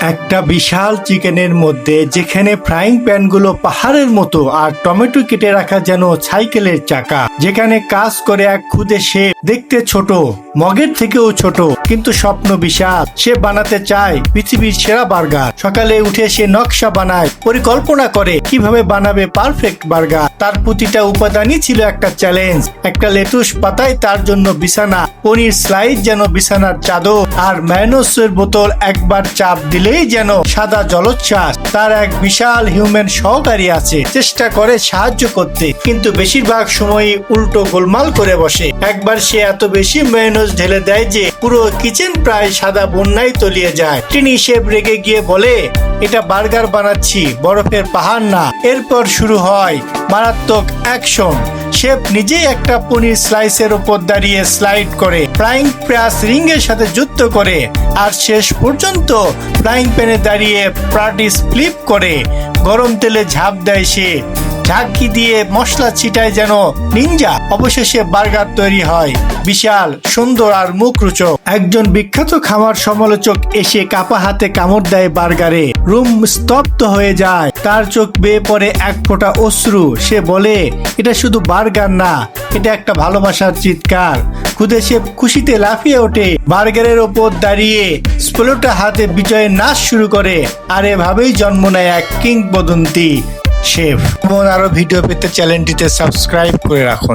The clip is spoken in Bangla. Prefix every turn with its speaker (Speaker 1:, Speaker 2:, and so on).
Speaker 1: একটা বিশাল চিকেনের মধ্যে যেখানে ফ্রাইং প্যানগুলো পাহাড়ের মতো আর টমেটো কেটে রাখা যেন সাইকেলের চাকা, যেখানে কাজ করে এক খুদে সে দেখতে ছোট, মগের থেকেও ছোট, কিন্তু স্বপ্ন বিশাল। সে বানাতে চায় পৃথিবীর সেরা বার্গার। সকালে উঠে সে নকশা বানায়, পরিকল্পনা করে কীভাবে বানাবে পারফেক্ট বার্গার। তার প্রতিটা উপাদানই ছিল একটা চ্যালেঞ্জ। একটা লেটুস পাতায় তার জন্য বিছানা, পনির স্লাইড যেন বিছানার চাদর আর ম্যানোসের বোতল একবার চাপ দিলেই যেন সাদা জলোচ্ছ্বাস তার এক বিশাল হিউম্যান সহকারী আছে। চেষ্টা করে সাহায্য করতে, কিন্তু বেশিরভাগ সময়ই উল্টো গোলমাল করে বসে। একবার সে এত বেশি মেয়নোজ ঢেলে দেয় যে পুরো কিচেন প্রায় সাদা বন্যায় তলিয়ে যায়। তিনি শেফ রেগে গিয়ে বলে, এটা বার্গার বানাচ্ছি, বরফের পাহাড় না। এরপর শুরু হয় মারাত্মক অ্যাকশন শেফ নিজেই একটা পনির স্লাইসের উপর দাঁড়িয়ে স্লাইড করে ফ্রাইং প্যাস রিং এর সাথে যুক্ত করে আর শেষ পর্যন্ত ফ্রাইং প্যানে দাঁড়িয়ে প্রাটিস ফ্লিপ করে। গরম তেলে ঝাঁপ দেয় সে। ঝাঁকি দিয়ে মশলা ছিটায় যেন নিনজা। অবশেষে বার্গার তৈরি হয়। বিশাল, সুন্দর আর মুখরোচক। একজন বিখ্যাত খামার সমালোচক এসে কাপা হাতে কামড় দেয় বার্গারে। রুম স্তব্ধ হয়ে যায়। তার চোখ বেয়ে পড়ে এক ফোঁটা অশ্রু। সে বলে, এটা শুধু বার্গার না, এটা একটা ভালোবাসার চিৎকার। খুদে সে খুশিতে লাফিয়ে ওঠে। বার্গারের ওপর দাঁড়িয়ে স্পোলোটা হাতে বিজয়ের নাচ শুরু করে। আর এভাবেই জন্ম নেয় এক কিংবদন্তি। শেফ। এমন আরও ভিডিও পেতে চ্যানেলটিতে সাবস্ক্রাইব করে রাখুন।